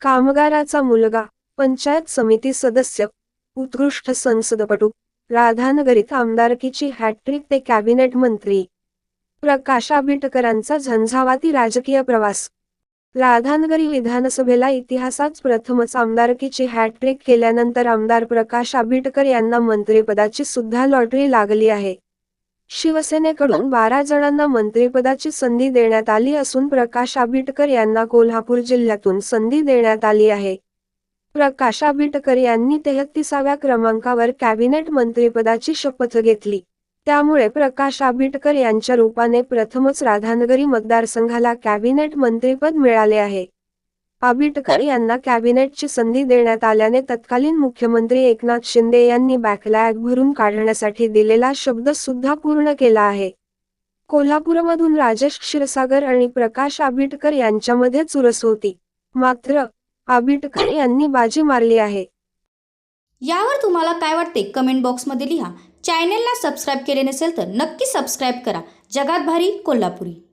कामगाराचा मुलगा पंचायत समिती सदस्य उत्कृष्ट संसदपटू राधानगरीत आमदारकीची हॅट्रिक ते कॅबिनेट मंत्री. प्रकाश आंबेडकरांचा झंझावाती राजकीय प्रवास. राधानगरी विधानसभेला इतिहासात प्रथमच आमदारकीची हॅट्रिक केल्यानंतर आमदार प्रकाश आंबेडकर यांना मंत्रिपदाची सुद्धा लॉटरी लागली आहे. शिवसेनेकडून बारा जणांना मंत्रिपदाची संधी देण्यात आली असून प्रकाश आंबेडकर यांना कोल्हापूर जिल्ह्यातून संधी देण्यात आली आहे. प्रकाश आंबेडकर यांनी तेहतीसाव्या क्रमांकावर कॅबिनेट मंत्रिपदाची शपथ घेतली. त्यामुळे प्रकाश आंबेडकर यांच्या रूपाने प्रथमच राधानगरी मतदारसंघाला कॅबिनेट मंत्रिपद मिळाले आहे. आबिटकर यांना कॅबिनेटची संधी देण्यात आल्याने तत्कालीन मुख्यमंत्री एकनाथ शिंदे यांनी बॅकलॅग भरून काढण्यासाठी दिलेला शब्द सुद्धा पूर्ण केला आहे. कोल्हापूरमधून राजेश क्षीरसागर आणि प्रकाश आबिटकर यांच्यामध्ये चुरस होती. मात्र आबिटकर यांनी बाजी मारली आहे. यावर तुम्हाला काय वाटते? कमेंट बॉक्समध्ये लिहा. चॅनेलला सबस्क्राईब केले नसेल तर नक्की सबस्क्राईब करा. जगात भारी कोल्हापुरी.